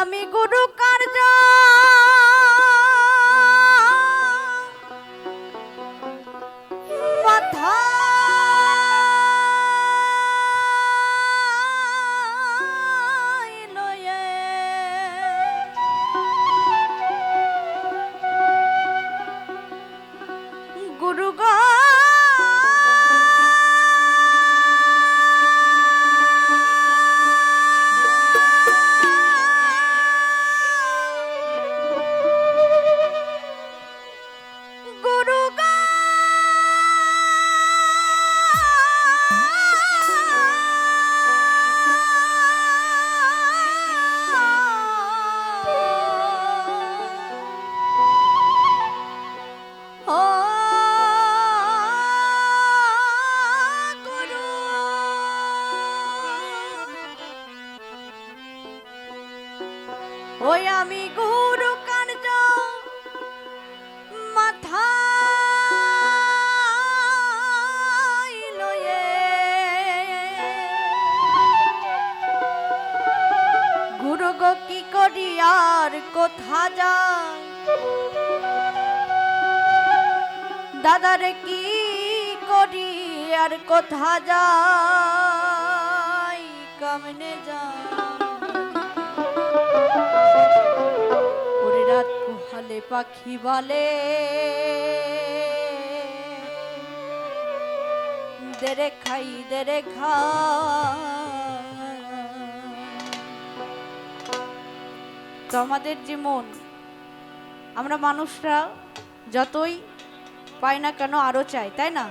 আমি গুরু কার্য ওই আমি গুরু কার্য মাথা গুরু গো, কি করি আর কোথা যায় দাদারে কি করি আর কোথা যাই? কামনে যাই। পোহালে পাখি বলে, দেরে খাই দেরে খাই তো আমাদের যে মন আমরা মানুষরা যতই পাই না কেন আরও চাই, তাই না?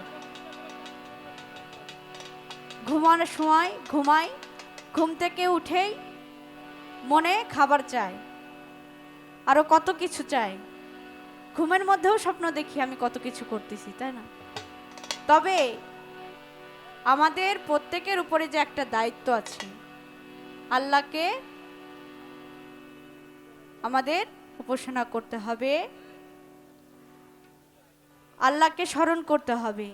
ঘুমানোর সময় ঘুমাই, ঘুম থেকে উঠেই মনে খাবার চাই। আরও কত কিছু চাই। ঘুমের মধ্যেও স্বপ্ন দেখি আমি কত কিছু করতেছি, তাই না? তবে আমাদের প্রত্যেকের উপরে যে একটা দায়িত্ব আছে, আল্লাহকে আমাদের উপাসনা করতে হবে, আল্লাহকে স্মরণ করতে হবে।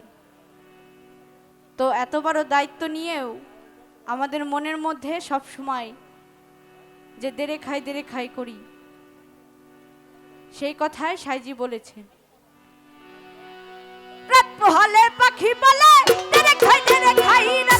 তো এত বড় দায়িত্ব নিয়েও আমাদের মনের মধ্যে সব সময় যে দেরে খাই দেরে খাই করি। সেই কথায় সাইজি বলেছেন রাত পোহালে পাখি বলে তেরে খাই তেরে খাই রাত